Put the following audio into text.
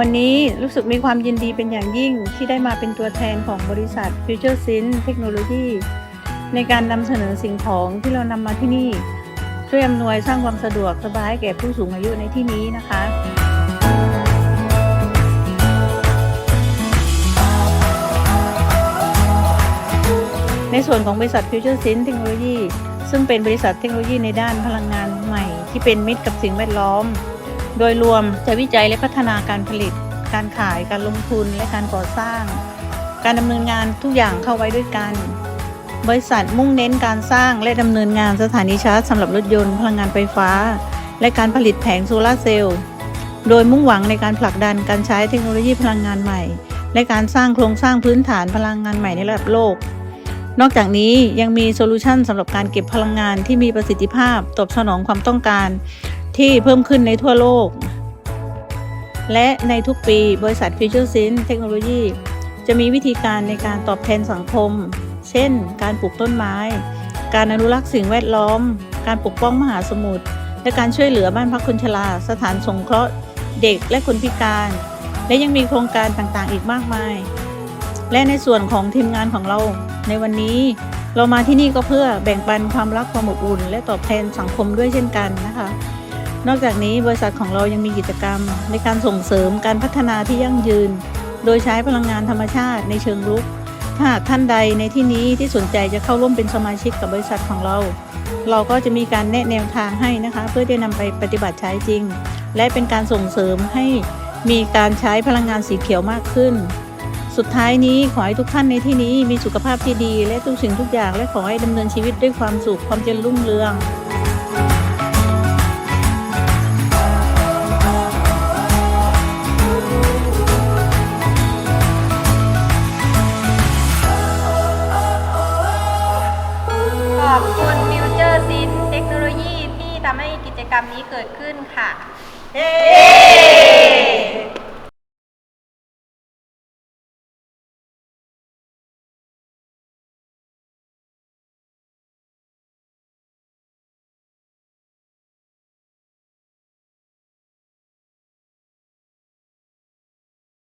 วันนี้รู้สึกมีความยินดีเป็นอย่างยิ่งที่ได้มาเป็นตัวแทนของบริษัท Future Sin Technology ในการนำเสนอสิ่งของที่เรานำมาที่นี่ ช่วยอำนวยสร้างความสะดวกสบายให้แก่ผู้สูงอายุในที่นี้นะคะในส่วนของบริษัท Future Sin Technology ซึ่งเป็นบริษัทเทคโนโลยีในด้านพลังงานใหม่ ที่เป็นมิตรกับสิ่งแวดล้อม โดยรวมจะวิจัยและพัฒนาการผลิต การขาย การลงทุน และการก่อสร้าง การดำเนินงานทุกอย่างเข้าไว้ด้วยกัน บริษัทมุ่งเน้นการสร้างและดำเนินงานสถานีชาร์จสำหรับรถยนต์พลังงานไฟฟ้า และการผลิตแผงโซลาร์เซลล์ โดยมุ่งหวังในการผลักดันการใช้เทคโนโลยีพลังงานใหม่ และการสร้างโครงสร้างพื้นฐานพลังงานใหม่ในระดับโลกนอกจากนี้ยังมีโซลูชันสำหรับการเก็บพลังงานที่มีประสิทธิภาพ ตอบสนองความต้องการ ที่เพิ่มขึ้นในทั่วโลก และในทุกปีบริษัท Future s y n Technology จะมีวิธีการในการตอบแทนสังคม เช่น การปลูกต้นไม้ การอนุรักษ์สิ่งแวดล้อม การปกป้องมหาสมุทร และการช่วยเหลือบ้านพักคนชรา สถานสงเคราะห์ เด็กและคนพิการ และยังมีโครงการต่างๆ อีกมากมาย และในส่วนของทีมงานของเรา ในวันนี้เรามาที่นี่ก็เพื่อแบ่งปันความรักความอบอุ่น และตอบแทนสังคมด้วยเช่นกันนะคะ นอกจากนี้บริษัทของเรายังมีกิจกรรม ในการส่งเสริมการพัฒนาที่ยั่งยืน โดยใช้พลังงานธรรมชาติในเชิงรุก ถ้าหากท่านใดในที่นี้ที่สนใจจะเข้าร่วมเป็นสมาชิกกับบริษัทของเรา เราก็จะมีการแนะแนวทางให้นะคะ เพื่อจะนำไปปฏิบัติใช้จริง และเป็นการส่งเสริมให้มีการใช้พลังงานสีเขียวมากขึ้น สุดท้ายนี้ขอให้ทุกท่านในที่นี้มีสุขภาพที่ดี และทุกสิ่งทุกอย่างและขอให้ดำเนินชีวิตด้วยความสุขความเจริญรุ่งเรือง อบคุณฟิวเจอร์ซินเทคโนโลยีที่ทำให้กิจกรรมนี้เกิดขึ้นค่ะเย้